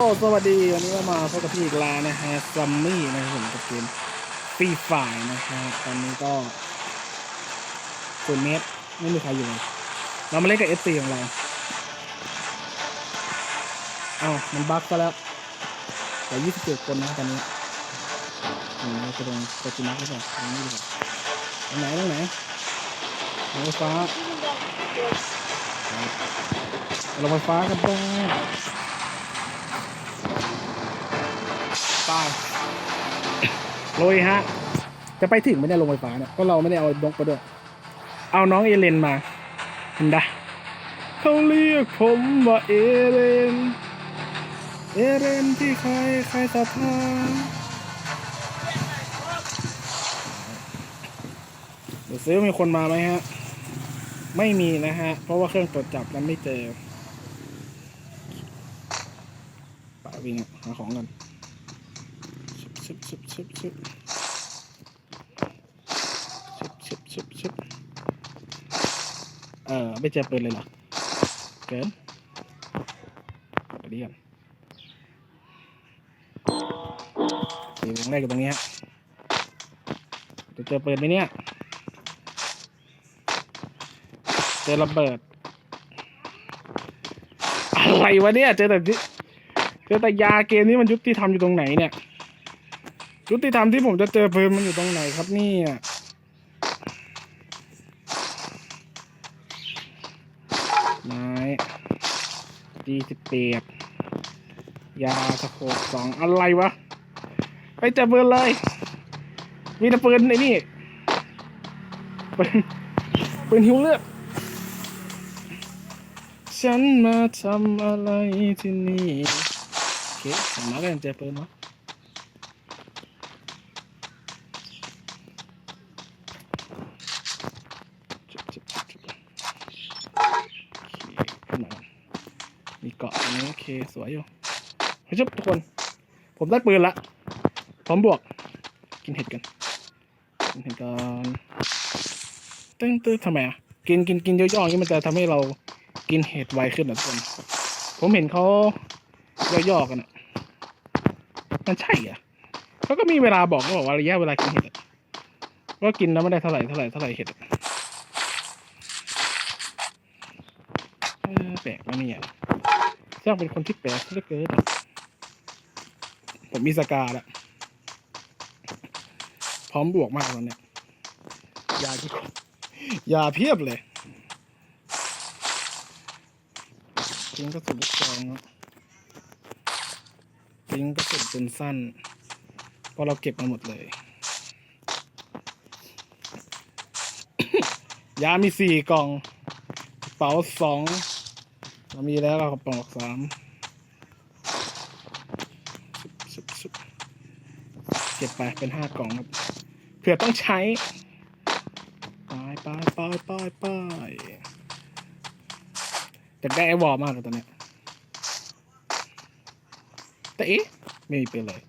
โอ้สวัสดีวันนี้ก็มาพบกับพี่อีกแล้วนะฮะซัมมี่นะครับผมกับเกมฟรีไฟนะฮะตอนนี้ก็ศูนเมตรไม่มีใครอยู่เลยเรามาเล่นกับเอฟซีของเราเอ้ามันบั๊กซะแล้วแต่ยี่สิบเจ็ดคนนะตอนนี้อืมเราจะลงโปรจินักหรือเปล่าตรงนี้ดีกว่าตรงไหนตรงไหนลงไฟฟ้าลงไฟฟ้ากันไป โรยฮะ จะไปถึงไม่ได้ลงไฟฟ้าเนี่ยก็เราไม่ได้เอานกไปด้วย เอาน้องเอเลนมาเห็นดะเขาเรียกผมว่าเอเลน เอเลนที่ใครใครสะพานเดี๋ยวซื้อมีคนมาไหมฮะ ไม่มีนะฮะ เพราะว่าเครื่องตรวจจับมันไม่เจอป่าวิ่งหาของกัน ชิบชิบชิบชิบชิบชิบชิบเอ่อไม่เจอปืนเลยเหรอเกินกดเรียนสี่วงแรกอยู่ตรงนี้ฮจะเจอปืนไหมเนี่ย เจอระเบิด อะไรวะเนี่ย เจอแต่เจอแต่ยาเกมนี้มันยุติธรรมอยู่ตรงไหนเนี่ย ยุติธรรมที่ผมจะเจอปืนมันอยู่ตรงไหนครับนี่ไม้ดีสิบเปดยาสะโขบสองอะไรวะ ไปเจอปืนเลย มีแต่ปืนไอ้นี่ปืนปืนหิวเลือดฉันมาทำอะไรที่นี่โอเคอย่างน้อยก็ยังเจอปืนวะ จุบจุบจุบจุบโอเคขึ้นมาก่อนมีเกาะตรงนี้ โอเค สวยอยู่เฮ้ยจุบทุกคน ผมได้ปืนละ พร้อมบวก กินเห็ดกัน กินเห็ดกันตึ้งตึ้งทำไมอะ กินกินกินเยอะๆอย่างนี้มันจะทำให้เรากินเห็ดไวขึ้นนะทุกคน ผมเห็นเขาย่อๆกันอะ มันใช่อะเขาก็มีเวลาบอกก็บอกว่าระยะเวลากินเห็ดว่ากินแล้วไม่ได้เท่าไหร่เท่าไหร่เท่าไหร่เห็ดแปลกนะเนี่ย ช่างเป็นคนที่แปลกเหลือเกินผมมีสกาล้วพร้อมบวกมากตอนเนี้ยยาที่ยาเพียบเลยทิ้งกระสุนลูกซองทิ้งกระสุนปืนสั้นพราะเราเก็บมาหมดเลย ยามีสี่กล่องกระเป๋าสอง เรามีแล้วเรากระป๋าสามเก็บไปเป็นห้ากล่องครับเผื่อต้องใช้ไปไปไปไปไปจะได้ไอวอลมากเลยตอนนี้แต่เอ๊ะไม่มีปืนเลย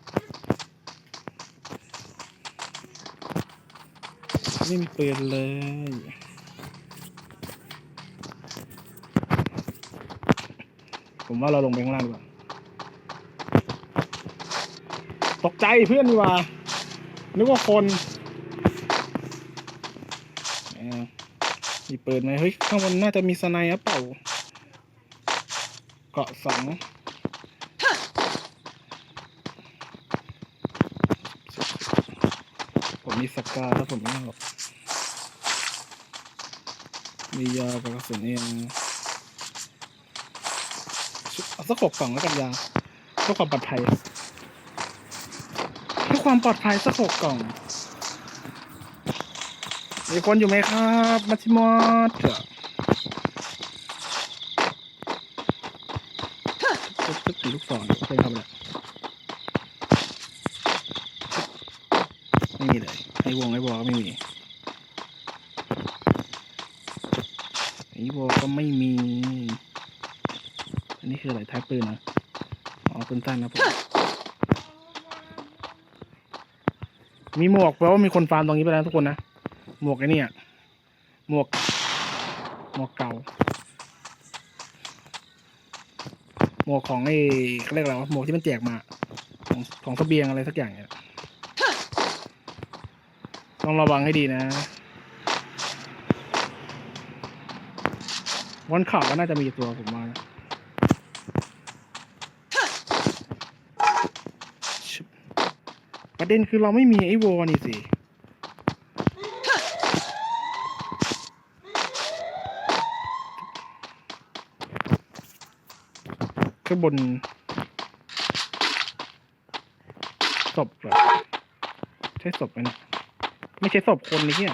ไม่มีปืนเลย ผมว่าเราลงไปข้างล่างดีกว่าตกใจเพื่อนดีกว่า นึกว่าคนมีปืนไหมเฮ้ย ข้างบนน่าจะมีสไนด์เปล่า เกาะสองผมมีสกาแล้วผมไม่หรอกมียากับกระสุนเอง สักหกกล่องแล้วกันยาเพื่อความปลอดภัยเพื่อความปลอดภัยสักหกกล่องมีคนอยู่ไหมครับ มาชิมอสเถอะตึ๊กตีลูกศรเคยทำอะไรไม่มีเลยไอ้วงไอ้วอก็ไม่มีไอ้วอก็ไม่มี นนี้คืออะไรท้ายปืนนะอ๋อปืนสั้นนะผมมีหมวกแปลว่ามีคนฟาร์มตรงนี้ไปแล้วทุกคนนะ หมวกไอ้นี่ยหมวก หมวกเก่า หมวกของไอ้เขาเรียกอะไรวะหมวกที่มันแจกมา ของของเสบียงอะไรสักอย่างเนี่ยต้องระวังให้ดีนะวันข่าวก็น่าจะมีตัวผมมานะชิบ ประเด็นคือเราไม่มีไอ้วอลนี่สิ ข้างบนศพเหรอ ใช่ศพไหมเนะไม่ใช่ศพคนนี่เนี่ย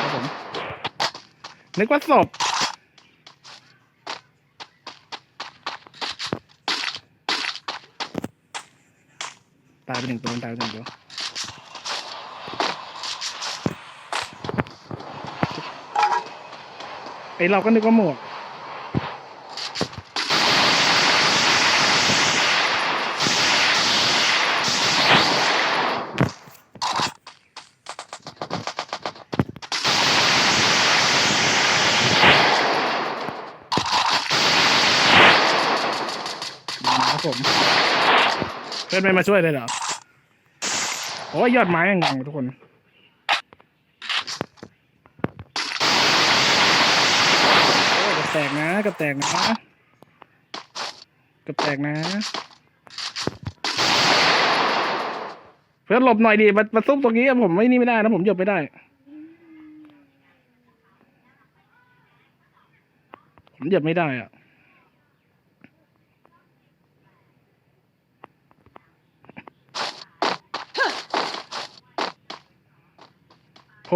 ครับผม นึกว่าศพตายไปหนึ่งตัวตายไปหนึ่งตัวไอเราก็นึกว่าหมวก ผม เพื่อนไม่มาช่วยเลยเหรอโอ้ยยอดไม้ยังงังทุกคนโอ้กระแตกนะกระแตกนะกระแตกนะ เพื่อนหลบหน่อยดิมามาซุ่มตรงนี้ผมไม่นี่ไม่ได้นะผมหยบไม่ได้ ผมหยบไม่ได้อะ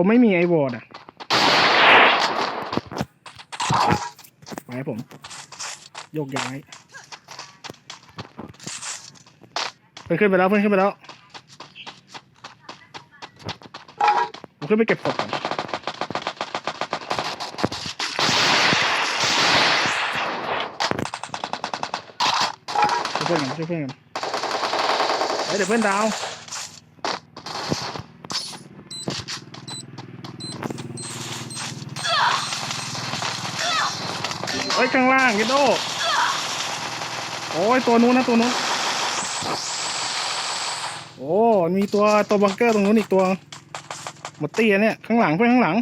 ผมไม่มีไอวอร์ดอะไปให้ผมโยกย้ายเพื่อนขึ้นไปแล้วเพื่อนขึ้นไปแล้วผมขึ้นไปเก็บศพก่อนช่วยเพื่อนกันช่วยเพื่อนกันเฮ้ยเดี๋ยวเพื่อนดาว เฮ้ยข้างล่างยิโดโอ้ยตัวนู้นนะตัวนู้นโอ้มีตัวตัวบังเกอร์ตรงนู้นอีกตัวหมดตีอะเนี่ยข้างหลังเพื่อนข้างหลัง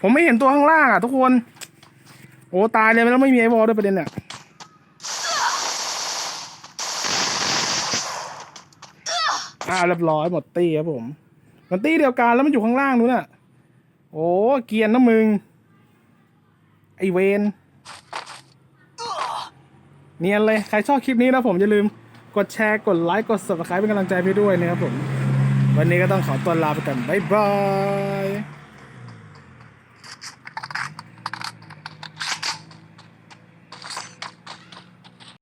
ผมไม่เห็นตัวข้างล่างอะทุกคนโอ้ตายเลยแล้วไม่มีไอ้วอลด้วยประเด็นเนี่ยอ่าเรียบร้อยหมดตีครับผม มันตีเดียวกันแล้วมันอยู่ข้างล่างนู้นน่ะ โอ้เกียนนะมึง ไอเวนเนียนเลย ใครชอบคลิปนี้นะผมอย่าลืมกดแชร์กดไลค์กด subscribe เป็นกำลังใจให้ด้วยนะครับผม วันนี้ก็ต้องขอตัวลาไปก่อนบ๊ายบาย